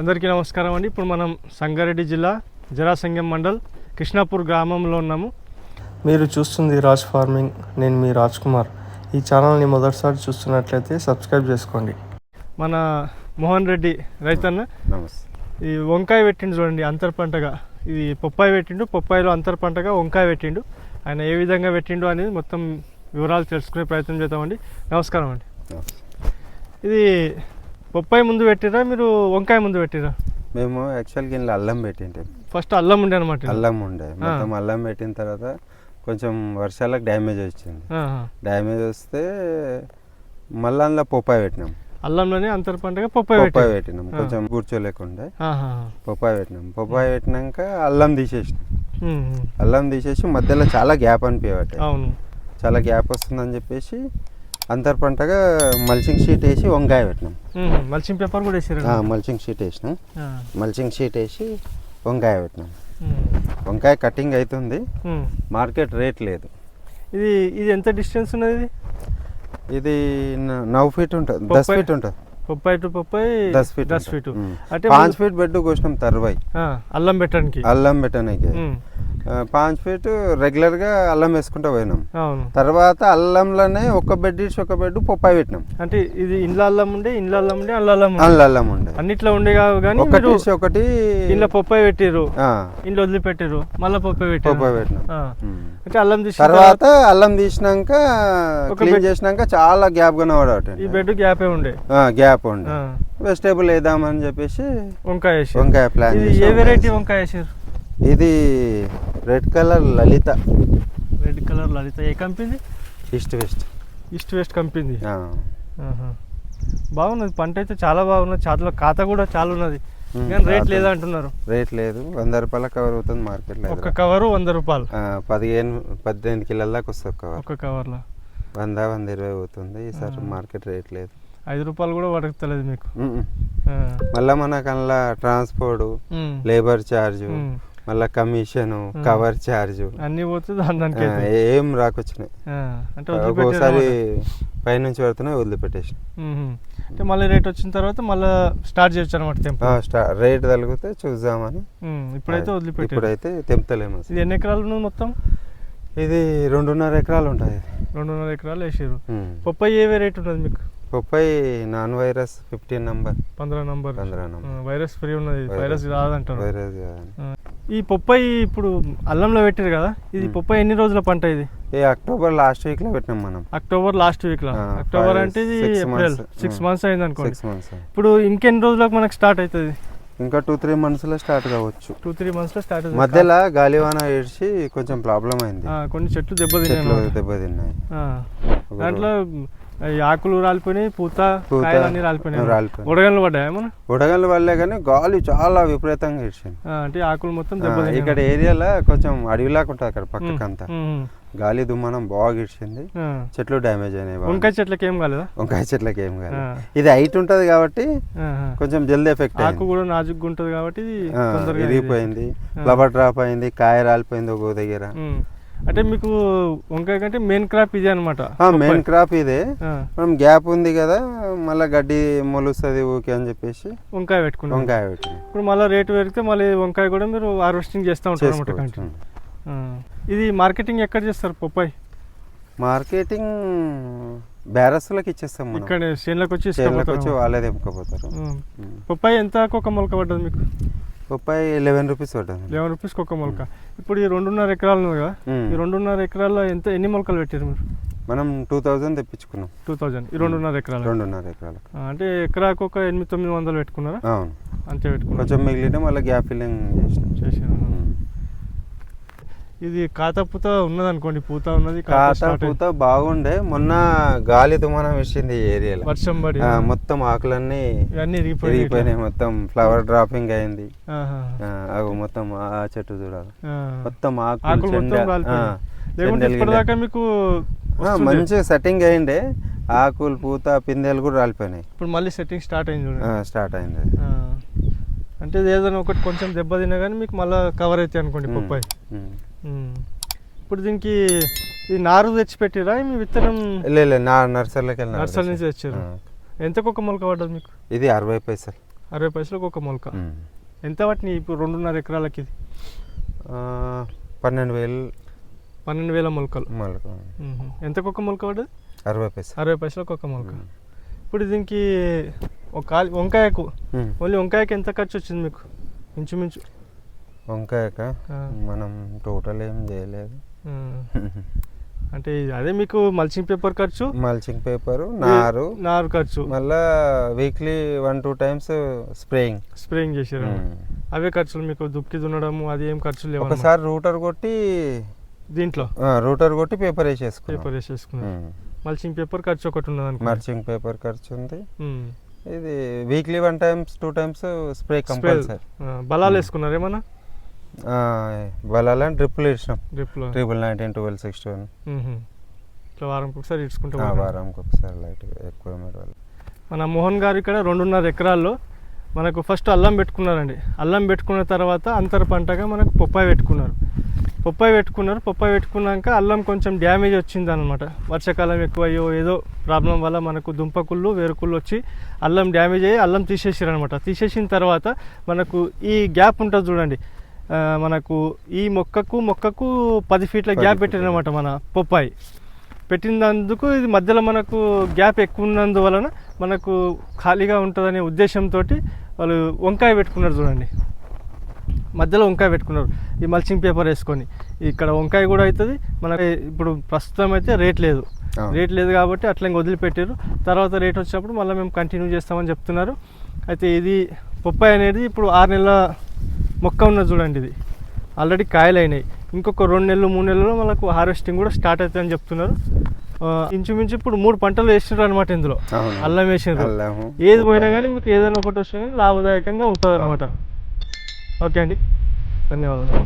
అందరికీ నమస్కారం అండి. ఇప్పుడు మనం సంగారెడ్డి జిల్లా జరాసంగం మండల్ కృష్ణాపూర్ గ్రామంలో ఉన్నాము. మీరు చూస్తుంది రాజ్ ఫార్మింగ్. నేను మీ రాజ్ కుమార్. ఈ ఛానల్ని మొదటిసారి చూస్తున్నట్లయితే సబ్స్క్రైబ్ చేసుకోండి. మన మోహన్ రెడ్డి రైతన్న ఈ వంకాయ పెట్టిండు చూడండి అంతర్ పంటగా. ఇది పొప్పాయి పెట్టిండు పొప్పాయిలో అంతర్ పంటగా వంకాయ పెట్టిండు. ఆయన ఏ విధంగా పెట్టిండు అనేది మొత్తం వివరాలు తెలుసుకునే ప్రయత్నం చేద్దామండి. నమస్కారం అండి. ఇది పొప్పాయి ముందు పెట్టిరా మీరు వంకాయ ముందు పెట్టిరా? మేము యాక్చువల్గా ఇంట్లో అల్లం పెట్టింటే ఫస్ట్ అల్లం ఉండే అనమాట అల్లం ఉండే. మొత్తం అల్లం పెట్టిన తర్వాత కొంచెం వర్షాలకు డ్యామేజ్ వచ్చింది. డ్యామేజ్ వస్తే మళ్ళీ అందులో పొప్పాయి పెట్టినాం. అల్లంలోనే అంతర్ పంటగా పొప్పాయి పొప్పాయి పెట్టి పెట్టినాం. కొంచెం కూర్చోలేకుండే పొప్పాయి పెట్టినాం. పొప్పాయి పెట్టినాక అల్లం తీసేసినాం. అల్లం తీసేసి మధ్యలో చాలా గ్యాప్ అనిపించబట్టే అవును. చాలా గ్యాప్ వస్తుందని చెప్పేసి అంతర్ పంటగా మల్చింగ్ షీట్ వేసి వంకాయ పెట్టినాం. మల్చింగ్ పేపర్ కూడా వేసారు మల్చింగ్ షీట్ వేసినాం. మల్చింగ్ షీట్ వేసి వంకాయ పెట్టినాం. వంకాయ కటింగ్ అవుతుంది. మార్కెట్ రేట్ లేదు. ఇది ఇది ఎంత డిస్టెన్స్ ఉన్నది ఇది? నవ్ ఫీట్ ఉంటుంది. దస్ ఫీట్ ఉంటుంది. పొప్పాయి టు పొప్పాయి దస్ ఫీట్ దస్ ఫీట్. అంటే పాంచ్ ఫీట్ బెడ్ కోసినాం తర్వాయి. అల్లం పెట్టడానికి. అల్లం పెట్టడానికి. పాంచ్ ఫీట్ రెగ్యులర్గా అల్లం వేసుకుంటూ పోయినాం. తర్వాత అల్లంలోనే ఒక బెడ్ ఇచ్చి ఒక బెడ్ పొప్పాయి పెట్టినాం. అంటే ఇది ఇండ్ల అల్లం ఉండే ఇండ్ల అల్లం ఉండే అల్ల అల్లం అందులో అల్లం ఉండే. అన్నిట్లో ఉండే కావు కానీ ఒకటి ఒకటి ఇంట్లో పొప్పాయి పెట్టిర్రు. ఆ, ఇంట్లో వదిలిపెట్టిర్రు. మళ్ళీ పొప్పాయి పెట్టారు పొప్పాయి పెట్టినాం. అంటే అల్లం తీసిన తర్వాత అల్లం తీసినాక క్లీన్ చేసినాక చాలా గ్యాప్గా ఈ బెడ్ గ్యాపే ఉండే. గ్యాప్ ఉండే. వెజిటేబుల్ వేద్దామని చెప్పేసి వంకాయ వేసి వంకాయ ప్లాన్ ఏ వెరైటీ. వంకాయ వేసారు ఇది red colour Lalitha red colour Lalitha ఏ company? East west east west company. బాగున్నది. పంట అయితే చాలా బాగున్నది. చాతలో ఖాతా కూడా చాలా ఉన్నది. కానీ రేట్. లేదా అంటున్నారు రేట్ లేదు. వంద రూపాయల కవర్ అవుతుంది మార్కెట్లో ఒక కవరు వంద రూపాయలు. పదిహేను పద్దెనిమిది కిలోల దాకా వస్తుంది కవర్. ఒక కవర్లో? వంద వంద ఇరవై అవుతుంది. ఈసారి. మార్కెట్ రేట్ లేదు. ఐదు రూపాయలు కూడా పడకలేదు మీకు. మళ్ళా మనకు అందులో ట్రాన్స్పోర్ట్. Labour charge. మళ్ళా కమిషన్. కవర్ ఛార్జ్ అన్నీ పోతే దానికి. ఏం రాకొచ్చినాయి. అంటే ఒక్కోసారి పైనుంచి పడుతున్నాయి వదిలిపెట్టేసి అంటే మళ్ళీ రేట్ వచ్చిన తర్వాత మళ్ళీ స్టార్ట్ చేయొచ్చు అనమాట రేట్ తగిలితే చూద్దామని. ఇప్పుడైతే వదిలిపెట్టారు ఇప్పుడైతే తెంపుతలేము. ఇది ఎన్ని ఎకరాలు మొత్తం ఇది రెండున్నర ఎకరాలు ఉంటుంది రెండున్నర ఎకరాలు వేసారు. పప్పాయి ఏ రేట్ ఉన్నది మీకు బొప్పాయి నాన్ వైరస్ ఫిఫ్టీన్ నంబర్. పంద్రా నంబర్. వైరస్ ఫ్రీ ఉన్నది. వైరస్. రాదంటారు వైరస్. ఈ పొప్పాయి ఇప్పుడు అల్లంలో పెట్టారు కదా? ఇది. పొప్పాయి ఎన్ని రోజుల పంట ఇది? ఈ అక్టోబర్ లాస్ట్ వీక్లో పెట్టినాం మనం. అక్టోబర్ లాస్ట్ వీక్లో అక్టోబర్ అంటే ఇది ఏప్రిల్. సిక్స్. మంత్స్ అయింది అనుకోండి సిక్స్ మంత్స్ ఇప్పుడు ఇంకెన్ని రోజులకు మనకు స్టార్ట్ అవుతుంది? ఇంకా టూ త్రీ మంత్స్లో స్టార్ట్ కావచ్చు. టూ త్రీ మంత్స్లో స్టార్ట్ మధ్యలో గాలివాన ఏడ్చి కొంచెం ప్రాబ్లం అయింది. కొన్ని చెట్లు దెబ్బతిన్నాయి దెబ్బతిన్నాయి. దాంట్లో ఈ ఆకులు రాలిపోయినాయి పూత పూత, కాయలు అన్ని రాలిపోయినాయి రాలిపోయినాయి. ఉడగలు పడ్డాయి మన ఉడగల వల్లే కానీ గాలి చాలా విపరీతంగా ఇచ్చింది అంటే ఆకులు మొత్తం ఇక్కడ ఏరియాలో కొంచెం అడవిలాగా ఉంటుంది అక్కడ పక్కకంతా. గాలి దుమ్మనం బాగా ఇచ్చింది. చెట్లు డ్యామేజ్ అయినాయి. వంకాయ చెట్లకి ఏం కాలేదా వంకాయ చెట్లకి ఏం కాదు. ఇది హైట్ ఉంటది కాబట్టి. కొంచెం జల్దీ ఎఫెక్ట్ ఆకు కూడా నాజుగ్గా ఉంటుంది కాబట్టి ఇరిగిపోయింది. ఫ్లవర్ డ్రాప్ అయింది కాయ రాలిపోయింది ఒక దగ్గర. అంటే మీకు వంకాయ కంటే మెయిన్ క్రాప్ ఇదే అనమాట మెయిన్ క్రాప్ ఇదే. మనం గ్యాప్ ఉంది కదా మళ్ళీ గడ్డి మొలుస్తుంది ఊకే అని చెప్పేసి వంకాయ పెట్టుకున్నాం వంకాయ పెట్టినాం. ఇప్పుడు మళ్ళీ రేటు పెరిగితే మళ్ళీ వంకాయ కూడా మీరు హార్వెస్టింగ్ చేస్తూ ఉంటారు అనమాట ఇది మార్కెటింగ్ ఎక్కడ చేస్తారు పొప్పాయి? మార్కెటింగ్ బ్యారస్లకి ఇచ్చేస్తాం మనం. ఇక్కడ చేనులకు వచ్చి చేనులకు వచ్చి. వాళ్ళే తెంపుకోపోతారు. పొప్పాయి ఎంత ఒక మొలక పడ్డది మీకు? బొప్పాయి లెవెన్ రూపీస్ పడుతుంది లెవెన్ రూపీస్కి ఒక మొలక. ఇప్పుడు ఈ రెండున్నర ఎకరాలు ఉంది కదా. ఈ రెండున్నర ఎకరాల్లో ఎంత ఎన్ని మొలకలు పెట్టారు మీరు? మనం టూ థౌజండ్ తెప్పించుకున్నాం. టూ థౌజండ్ ఈ రెండున్నర ఎకరాలు. రెండున్నర ఎకరాలకు. అంటే ఎకరాకు ఒక ఎనిమిది తొమ్మిది వందలు పెట్టుకున్నారా? అవును. అంతే పెట్టుకున్నారు? కొంచెం మిగిలిన మళ్ళీ గ్యాప్ ఫిల్లింగ్ చేసినాం. చేసాను. ఇది కాత పూత ఉన్నది అనుకోండి పూత ఉన్నది కాత కాత start అయింది. పూత బాగుండే. మొన్న గాలి దుమానం వేసింది ఏరియాలో. వర్షం పడి మొత్తం ఆకులన్నీ ఇవన్నీ ఇరిగిపోయినాయి మొత్తం ఫ్లవర్ డ్రాపింగ్ అయింది. అగో మొత్తం ఆ చెట్టు చూడాలి. మొత్తం ఆకులు ఇప్పటిదాకా మీకు. మంచిగా సెట్టింగ్ అయిండే. ఆకులు పూత పిందెలు కూడా రాలిపోయినాయి. ఇప్పుడు మళ్ళీ సెట్టింగ్ స్టార్ట్ అయింది స్టార్ట్ అయింది. అంటే ఏదైనా ఒకటి కొంచెం దెబ్బ తిన్నా కానీ మీకు మళ్ళీ కవర్ అవుతాయి అనుకోండి పప్పాయి. ఇప్పుడు దీనికి ఈ నారు తెచ్చి పెట్టిరా మీ విత్తనం లే లే, నా నర్సరీలోకి వెళ్ళిన నర్సరీ నుంచి తెచ్చారు. ఆ. ఎంతకు ఒక మొలక పడ్డది మీకు? ఇది అరవై పైసలు. అరవై పైసలకు ఒక మొలక. ఎంత వాటిని ఇప్పుడు రెండున్నర ఎకరాలకి ఇది? పన్నెండు వేలు పన్నెండు వేల మొలకలు. మొలక. ఎంతకు ఒక మొలక పడ్డది? అరవై పైసలు. అరవై పైసలకు ఒక మొలక. ఇప్పుడు దీనికి ఒక కాలి వంకాయకు. ఓన్లీ వంకాయకి ఎంత ఖర్చు వచ్చింది మీకు? ఇంచుమించు. వంకాయక. మనం టోటల్ ఏం చేయలేదు. అంటే అదే మీకు మల్చింగ్ పేపర్ ఖర్చు? మల్చింగ్ పేపరు నారు. నారు ఖర్చు. మళ్ళా weekly one two times spraying. Spraying చేసారు అవే ఖర్చులు మీకు దుక్కి దున్నడము అది ఏం ఖర్చులు లేవు. ఒకసారి రూటర్ కొట్టి దీంట్లో? రూటర్ కొట్టి పేపర్ వేసేసుకున్నాం. పేపర్ వేసేసుకున్నారు. మల్చింగ్ పేపర్ ఖర్చు ఒకటి ఉన్నది మర్చింగ్ పేపర్ ఖర్చు ఉంది. ఇది weekly one times two times spray compulsory. బలాలు వేసుకున్నారు ఏమన్నా బలాలని డ్రిప్పులు ఇచ్చినాం. డ్రిప్లో triple nineteen twelve sixty one. ఇట్లా వారంకి ఒకసారి. వారంకి ఒకసారి లైట్ ఎక్కువ మన మోహన్ గారు ఇక్కడ రెండున్నర ఎకరాల్లో మనకు ఫస్ట్ అల్లం పెట్టుకున్నారండి. అల్లం పెట్టుకున్న తర్వాత అంతర పంటగా మనకు పొప్పాయి పెట్టుకున్నారు. పొప్పాయి పెట్టుకున్నారు. పొప్పాయి పెట్టుకున్నాక అల్లం కొంచెం డ్యామేజ్ వచ్చింది అనమాట వర్షాకాలం ఎక్కువ అయ్యో ఏదో ప్రాబ్లం వల్ల మనకు దుంపకుళ్ళు వేరుకుళ్ళు వచ్చి అల్లం డ్యామేజ్ అయ్యి అల్లం తీసేసారు అనమాట తీసేసిన తర్వాత మనకు ఈ గ్యాప్ ఉంటుంది చూడండి. మనకు ఈ మొక్కకు మొక్కకు పది ఫీట్ల గ్యాప్ పెట్టారనమాట మన పొప్పాయి. పెట్టినందుకు ఇది మధ్యలో మనకు గ్యాప్ ఎక్కువ ఉన్నందువలన మనకు ఖాళీగా ఉంటుందనే ఉద్దేశంతో వాళ్ళు వంకాయ పెట్టుకున్నారు చూడండి. మధ్యలో వంకాయ పెట్టుకున్నారు. ఈ మల్చింగ్ పేపర్ వేసుకొని. ఇక్కడ వంకాయ కూడా అవుతుంది మనకి ఇప్పుడు ప్రస్తుతం అయితే రేట్ లేదు. రేట్ లేదు కాబట్టి అట్లా వదిలిపెట్టారు తర్వాత రేట్ వచ్చినప్పుడు మళ్ళీ మేము కంటిన్యూ చేస్తామని చెప్తున్నారు. అయితే ఇది పొప్పాయి అనేది ఇప్పుడు ఆరు నెలల మొక్క ఉన్నది చూడండి ఇది. ఆల్రెడీ కాయలు అయినాయి ఇంకొక రెండు నెలలు మూడు నెలల్లో మనకు హార్వెస్టింగ్ కూడా స్టార్ట్ అవుతుందని చెప్తున్నారు. ఇంచుమించు ఇప్పుడు మూడు పంటలు వేసినారు అనమాట ఇందులో. అల్లం వేసినారు ఏది పోయినా కానీ మీకు ఏదైనా ఒకటి వస్తే కానీ లాభదాయకంగా ఉంటుంది అనమాట ఓకే అండి. ధన్యవాదాలు.